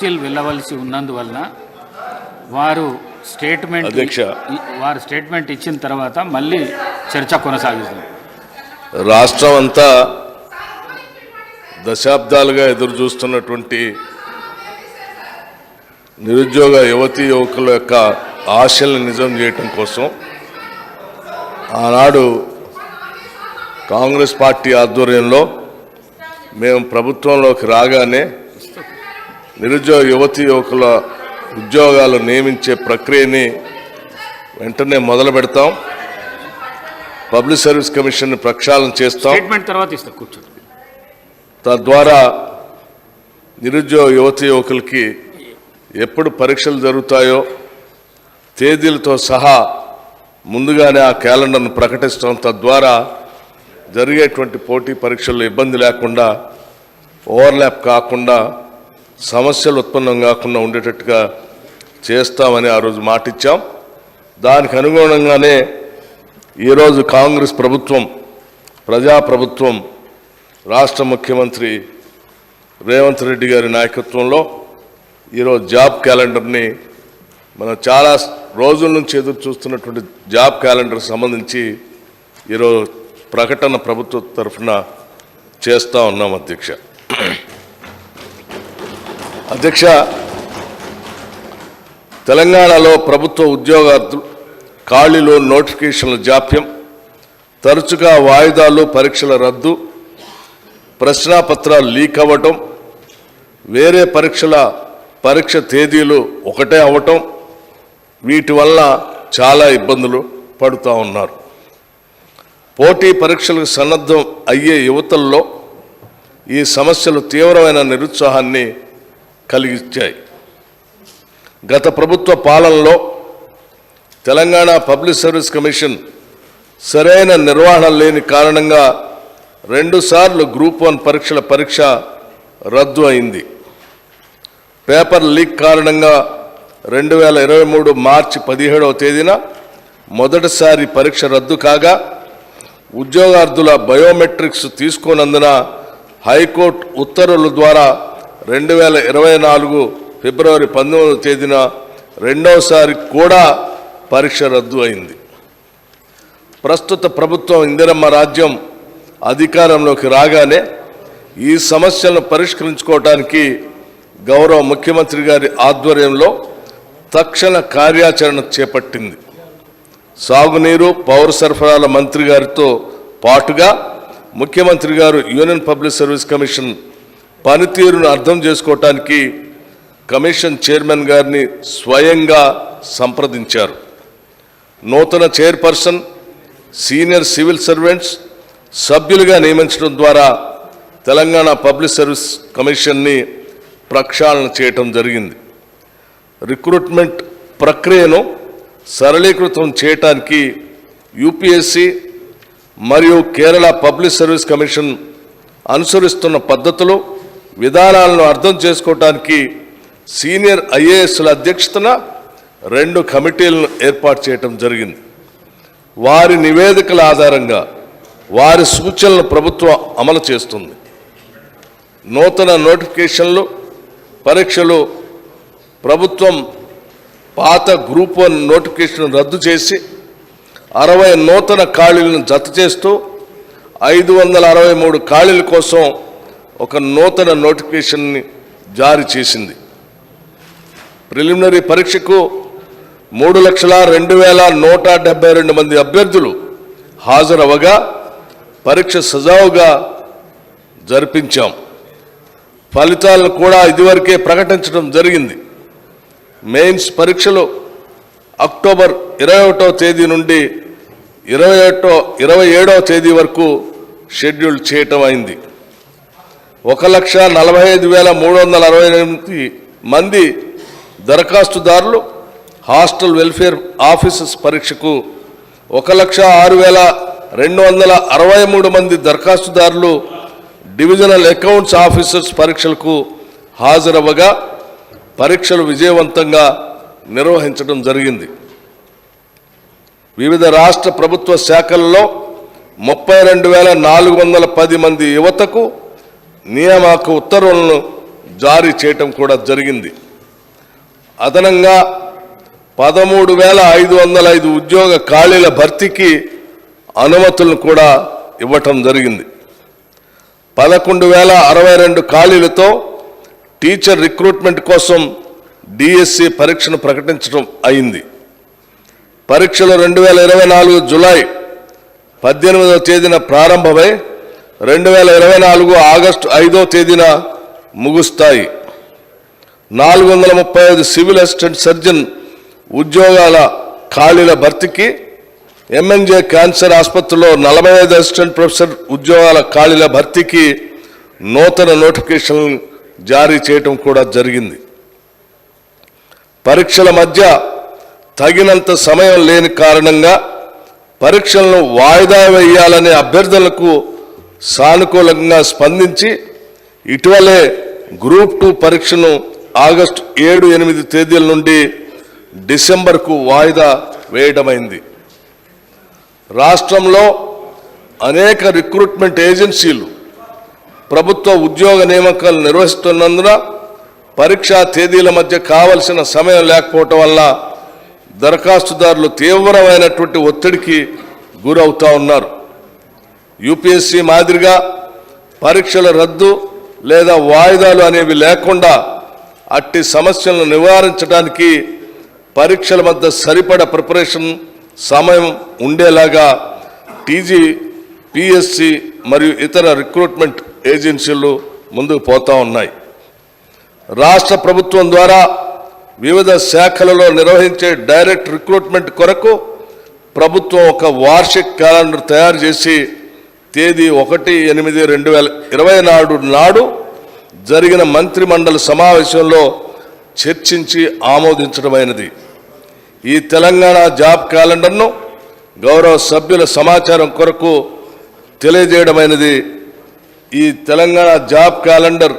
Jail వెళ్ళవలసి ఉన్నందువలన వారు స్టేట్మెంట్ వారు స్టేట్మెంట్ ఇచ్చిన తర్వాత మళ్ళీ చర్చ కొనసాగిస్తాం రాష్ట్రం అంతా దశాబ్దాలుగా ఎదురు చూస్తున్నటువంటి నిరుద్యోగ యువతీ యువకుల యొక్క ఆశల్ని నిజం చేయటం కోసం ఆనాడు కాంగ్రెస్ పార్టీ ఆధ్వర్యంలో మేము ప్రభుత్వంలోకి రాగానే నిరుద్యోగ యువతీ యువకుల ఉద్యోగాలు నియమించే ప్రక్రియని వెంటనే మొదలు పెడతాం. పబ్లిక్ సర్వీస్ కమిషన్ ప్రక్షాళన చేస్తాం. తర్వాత తద్వారా నిరుద్యోగ యువతి యువకులకి ఎప్పుడు పరీక్షలు జరుగుతాయో తేదీలతో సహా ముందుగానే ఆ క్యాలెండర్ను ప్రకటిస్తాం. తద్వారా జరిగేటువంటి పోటీ పరీక్షల్లో ఇబ్బంది లేకుండా ఓవర్లాప్ కాకుండా సమస్యలు ఉత్పన్నం కాకుండా ఉండేటట్టుగా చేస్తామని ఆ రోజు మాటిచ్చాం. దానికి అనుగుణంగానే ఈరోజు కాంగ్రెస్ ప్రభుత్వం ప్రజాప్రభుత్వం రాష్ట్ర ముఖ్యమంత్రి రేవంత్ రెడ్డి గారి నాయకత్వంలో ఈరోజు జాబ్ క్యాలెండర్ని మనం చాలా రోజుల నుంచి ఎదురు చూస్తున్నటువంటి జాబ్ క్యాలెండర్ సంబంధించి ఈరోజు ప్రకటన ప్రభుత్వ తరఫున చేస్తూ ఉన్నాం అధ్యక్ష. అధ్యక్ష తెలంగాణలో ప్రభుత్వ ఉద్యోగార్థులు ఖాళీలు నోటిఫికేషన్ల జాప్యం తరచుగా వాయిదాలు పరీక్షల రద్దు ప్రశ్నాపత్రాలు లీక్ అవ్వటం వేరే పరీక్షల పరీక్ష తేదీలు ఒకటే అవ్వటం వీటి వల్ల చాలా ఇబ్బందులు పడుతూ ఉన్నారు. పోటీ పరీక్షలకు సన్నద్ధం అయ్యే యువతల్లో ఈ సమస్యలు తీవ్రమైన నిరుత్సాహాన్ని కలిగించాయి. గత ప్రభుత్వ పాలనలో తెలంగాణ పబ్లిక్ సర్వీస్ కమిషన్ సరైన నిర్వహణ లేని కారణంగా రెండుసార్లు గ్రూప్ వన్ పరీక్షల పరీక్ష రద్దు అయింది. పేపర్ లీక్ కారణంగా రెండు వేల ఇరవై మూడు మార్చి పదిహేడవ తేదీన మొదటిసారి పరీక్ష రద్దు కాగా ఉద్యోగార్థుల బయోమెట్రిక్స్ తీసుకోనందున హైకోర్టు ఉత్తర్వుల ద్వారా రెండు వేల ఇరవై నాలుగు ఫిబ్రవరి పంతొమ్మిదవ తేదీన రెండవసారి కూడా పరీక్ష రద్దు అయింది. ప్రస్తుత ప్రభుత్వం ఇందిరమ్మ రాజ్యం అధికారంలోకి రాగానే ఈ సమస్యలను పరిష్కరించుకోవటానికి గౌరవ ముఖ్యమంత్రి గారి ఆధ్వర్యంలో తక్షణ కార్యాచరణ చేపట్టింది. సాగునీరు పౌర సరఫరాల మంత్రి గారితో పాటుగా ముఖ్యమంత్రి గారు యూనియన్ పబ్లిక్ సర్వీస్ కమిషన్ పనితీరును అర్థం చేసుకోవటానికి కమిషన్ చైర్మన్ గారిని స్వయంగా సంప్రదించారు. నూతన చైర్పర్సన్ సీనియర్ సివిల్ సర్వెంట్స్ సభ్యులుగా నియమించడం ద్వారా తెలంగాణ పబ్లిక్ సర్వీస్ కమిషన్ని ప్రక్షాళన చేయటం జరిగింది. రిక్రూట్మెంట్ ప్రక్రియను సరళీకృతం చేయటానికి యూపీఎస్సి మరియు కేరళ పబ్లిక్ సర్వీస్ కమిషన్ అనుసరిస్తున్న పద్ధతులు విధానాలను అర్థం చేసుకోవటానికి సీనియర్ ఐఏఎస్ల అధ్యక్షతన రెండు కమిటీలను ఏర్పాటు చేయటం జరిగింది. వారి నివేదికల ఆధారంగా వారి సూచనలు ప్రభుత్వం అమలు చేస్తుంది. నూతన నోటిఫికేషన్లు పరీక్షలు ప్రభుత్వం పాత గ్రూప్ వన్ నోటిఫికేషన్ రద్దు చేసి అరవై నూతన ఖాళీలను జత చేస్తూ ఐదు వందల అరవై మూడు ఖాళీల కోసం ఒక నూతన నోటిఫికేషన్ని జారీ చేసింది. ప్రిలిమినరీ పరీక్షకు మూడు లక్షల రెండు వేల నూట డెబ్బై రెండు మంది అభ్యర్థులు హాజరవగా పరీక్ష సజావుగా జరిపించాం. ఫలితాలను కూడా ఇదివరకే ప్రకటించడం జరిగింది. మెయిన్స్ పరీక్షలు అక్టోబర్ ఇరవై ఒకటో తేదీ నుండి ఇరవై ఒకటో ఇరవై ఏడవ తేదీ వరకు షెడ్యూల్ చేయటం అయింది. ఒక లక్ష నలభై ఐదు వేల మూడు వందల అరవై ఎనిమిది మంది దరఖాస్తుదారులు హాస్టల్ వెల్ఫేర్ ఆఫీసర్స్ పరీక్షకు ఒక లక్ష ఆరు వేల రెండు వందల అరవై మూడు మంది దరఖాస్తుదారులు డివిజనల్ అకౌంట్స్ ఆఫీసర్స్ పరీక్షలకు హాజరవ్వగా పరీక్షలు విజయవంతంగా నిర్వహించడం జరిగింది. వివిధ రాష్ట్ర ప్రభుత్వ శాఖల్లో ముప్పై రెండు వేల నాలుగు వందల పది మంది యువతకు నియామక ఉత్తర్వులను జారీ చేయటం కూడా జరిగింది. అదనంగా పదమూడు వేల ఐదు వందల ఐదు ఉద్యోగ ఖాళీల భర్తీకి అనుమతులను కూడా ఇవ్వటం జరిగింది. పదకొండు వేల అరవై రెండు ఖాళీలతో టీచర్ రిక్రూట్మెంట్ కోసం డిఎస్సి పరీక్షను ప్రకటించడం అయింది. పరీక్షలు రెండు వేల ఇరవై నాలుగు జులై పద్దెనిమిదవ తేదీన ప్రారంభమై రెండు వేల ఇరవై నాలుగు ఆగస్టు ఐదో తేదీన ముగుస్తాయి. నాలుగు వందల ముప్పై ఐదు సివిల్ అసిస్టెంట్ సర్జన్ ఉద్యోగాల ఖాళీల భర్తీకి ఎంఎన్జే క్యాన్సర్ ఆసుపత్రిలో నలభై ఐదు అసిస్టెంట్ ప్రొఫెసర్ ఉద్యోగాల ఖాళీల భర్తీకి నూతన నోటిఫికేషన్ జారీ చేయటం కూడా జరిగింది. పరీక్షల మధ్య తగినంత సమయం లేని కారణంగా పరీక్షలను వాయిదా వేయాలనే అభ్యర్థులకు సానుకూలంగా స్పందించి ఇటీవలే గ్రూప్ టూ పరీక్షను ఆగస్టు ఏడు ఎనిమిది తేదీల నుండి డిసెంబర్కు వాయిదా వేయడమైంది. రాష్ట్రంలో అనేక రిక్రూట్మెంట్ ఏజెన్సీలు ప్రభుత్వ ఉద్యోగ నియామకాలు నిర్వహిస్తున్నందున పరీక్షా తేదీల మధ్య కావలసిన సమయం లేకపోవటం వల్ల దరఖాస్తుదారులు తీవ్రమైనటువంటి ఒత్తిడికి గురవుతా ఉన్నారు. యూపీఎస్సీ మాదిరిగా పరీక్షల రద్దు లేదా వాయిదాలు అనేవి లేకుండా అట్టి సమస్యలను నివారించడానికి పరీక్షల మధ్య సరిపడ ప్రిపరేషన్ సమయం ఉండేలాగా టీజీ పిఎస్సి మరియు ఇతర రిక్రూట్మెంట్ ఏజెన్సీలు ముందుకు పోతా ఉన్నాయి. రాష్ట్ర ప్రభుత్వం ద్వారా వివిధ శాఖలలో నిర్వహించే డైరెక్ట్ రిక్రూట్మెంట్ కొరకు ప్రభుత్వం ఒక వార్షిక క్యాలెండర్ తయారు చేసి తేదీ ఒకటి ఎనిమిది రెండు వేల ఇరవై నాడు నాడు జరిగిన మంత్రిమండలి సమావేశంలో చర్చించి ఆమోదించడమైనది. ఈ తెలంగాణ జాబ్ క్యాలెండర్ను గౌరవ సభ్యుల సమాచారం కొరకు తెలియజేయడమైనది. ఈ తెలంగాణ జాబ్ క్యాలెండర్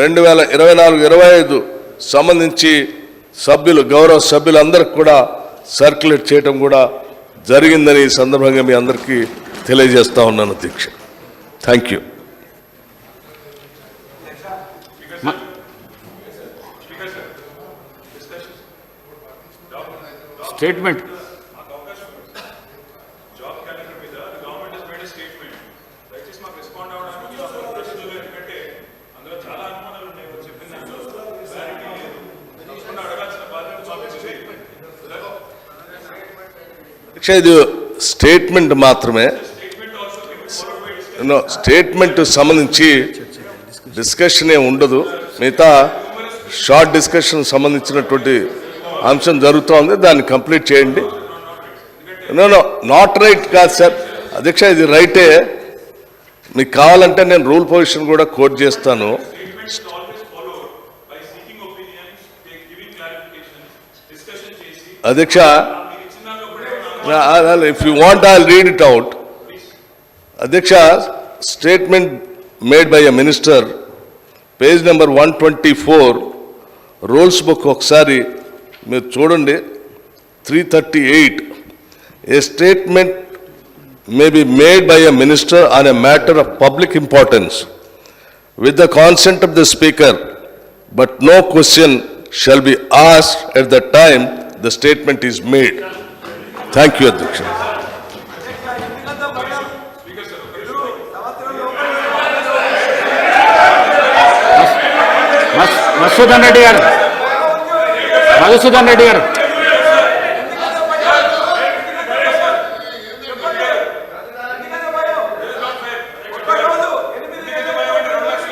రెండు వేల ఇరవై నాలుగు ఇరవై ఐదు సంబంధించి సభ్యులు గౌరవ సభ్యులందరికీ కూడా సర్క్యులేట్ చేయడం కూడా జరిగిందని ఈ సందర్భంగా మీ అందరికీ తెలియజేస్తా ఉన్నాను అధ్యక్ష థ్యాంక్ యూ స్టేట్మెంట్ ఇది స్టేట్మెంట్ మాత్రమే. నో, స్టేట్మెంట్ సంబంధించి డిస్కషన్ ఏం ఉండదు. మిగతా షార్ట్ డిస్కషన్ సంబంధించినటువంటి అంశం జరుగుతోంది దాన్ని కంప్లీట్ చేయండి. నో నాట్ రైట్ కాదు సార్. అధ్యక్ష ఇది రైటే. మీకు కావాలంటే నేను రూల్ పొజిషన్ కూడా కోట్ చేస్తాను. అధ్యక్ష if you want I read it out అధ్యక్ష statement made by a minister page number one twenty four rules book ఒకసారి మీరు చూడండి. Three thirty eight a statement may be made by a minister on a matter of public importance with the consent of the speaker but no question shall be asked at the time the statement is made thank you అధ్యక్ష మధుసూదన్ రెడ్డి గారు. మధుసూదన్ రెడ్డి గారు.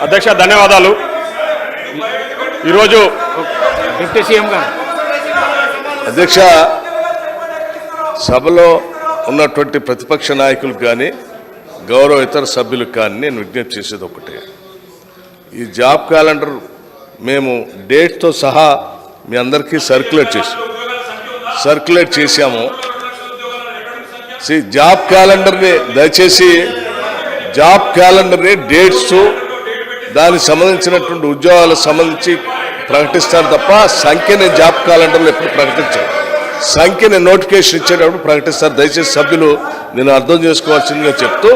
అధ్యక్ష ధన్యవాదాలు. ఈరోజు deputy CM గారు. అధ్యక్ష సభలో ఉన్నటువంటి ప్రతిపక్ష నాయకులకు కానీ గౌరవ ఇతర సభ్యులకు కానీ నేను విజ్ఞప్తి చేసేది ఒకటే ఈ జాబ్ క్యాలెండర్ మేము డేట్తో సహా మీ అందరికీ సర్క్యులేట్ చేసి సర్క్యులేట్ చేశాము. సి జాబ్ క్యాలెండర్ని దయచేసి జాబ్ క్యాలెండర్ని డేట్స్ దానికి సంబంధించినటువంటి ఉద్యోగాలకు సంబంధించి ప్రకటిస్తారు తప్ప సంఖ్యని జాబ్ క్యాలెండర్లో ఎప్పుడు ప్రకటించారు. సంఖ్యని నోటిఫికేషన్ ఇచ్చేటప్పుడు ప్రకటిస్తారు. దయచేసి సభ్యులు నేను అర్థం చేసుకోవాల్సిందిగా చెప్తూ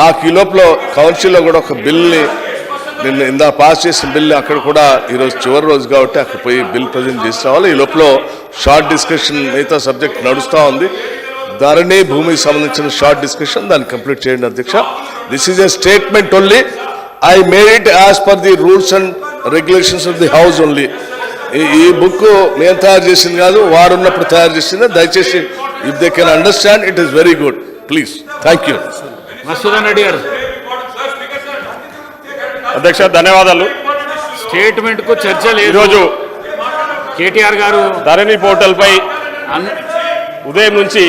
నాకు ఈ లోపల కౌన్సిల్లో కూడా ఒక బిల్ని నిన్న ఇందా పాస్ చేసిన బిల్ అక్కడ కూడా ఈరోజు చివరి రోజు కాబట్టి అక్కడ పోయి బిల్ ప్రజెంట్ చేసి రావాలి. ఈ లోపల షార్ట్ డిస్కషన్ మిగతా సబ్జెక్ట్ నడుస్తూ ఉంది. ధరణి భూమికి సంబంధించిన షార్ట్ డిస్కషన్ దాన్ని కంప్లీట్ చేయండి అధ్యక్ష. This is a statement only I made it as per the rules and regulations of the house only ఈ బుక్ మేము తయారు చేసింది కాదు వారు ఉన్నప్పుడు తయారు చేసింది. దయచేసి if they can understand it is very good please thank you Masudan Reddy గారు. అధ్యక్ష ధన్యవాదాలు. స్టేట్మెంట్కు చర్చ ఈరోజు కేటీఆర్ గారు ధరణి పోర్టల్ పై ఉదయం నుంచి